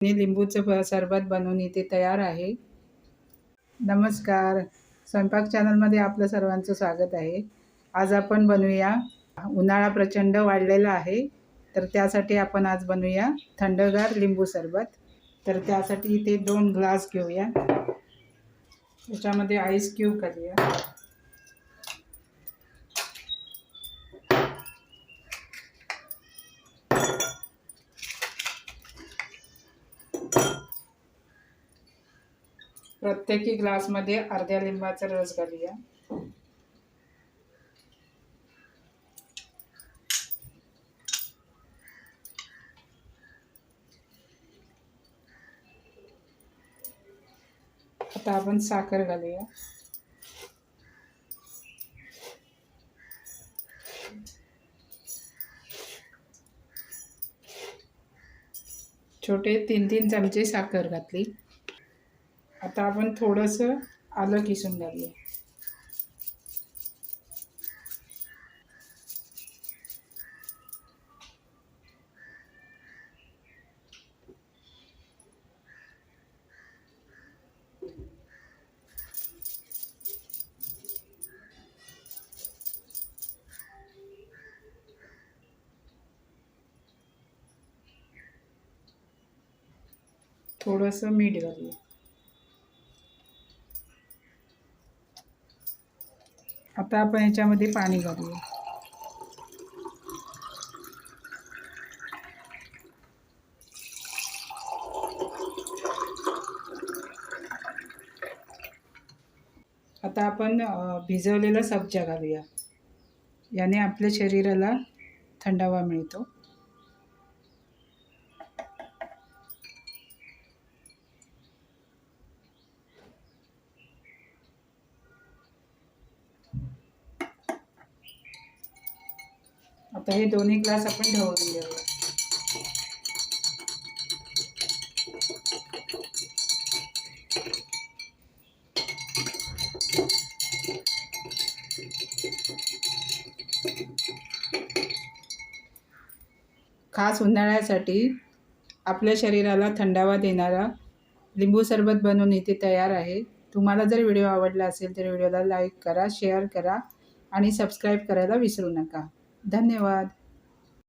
मी लिंबूचं सरबत बनवून इथे तयार आहे. नमस्कार. स्वयंपाक चॅनलमध्ये आपलं सर्वांचं स्वागत आहे. आज आपण बनवूया उन्हाळा प्रचंड वाढलेला आहे तर त्यासाठी आपण आज बनवूया थंडगार लिंबू सरबत. तर त्यासाठी इथे दोन ग्लास घेऊया. त्याच्यामध्ये आईस क्यूब करूया. प्रत्येकी ग्लासमध्ये अर्ध्या लिंबाचा रस घालूया. आता आपण साखर घालूया. छोटे तीन तीन चमचे साखर घातली. आता आपण थोडंसं आलं किसून घालूया थोडंसं मीठ घालूया आता आपण याच्यामध्ये पाणी घालूया. आता आपण अ, भिजवलेला सब्जा घालूया. याने आपल्या शरीराला थंडावा मिळतो. आता हे दोन्ही ग्लास आपण ढवळून घेऊया. खास उन्हाळ्यासाठी आपल्या शरीराला थंडावा देणारा लिंबू सरबत बनवून इथे तयार आहे. तुम्हाला जर व्हिडिओ आवडला असेल तर व्हिडिओला लाईक करा शेअर करा आणि सबस्क्राईब करायला विसरू नका. धन्यवाद.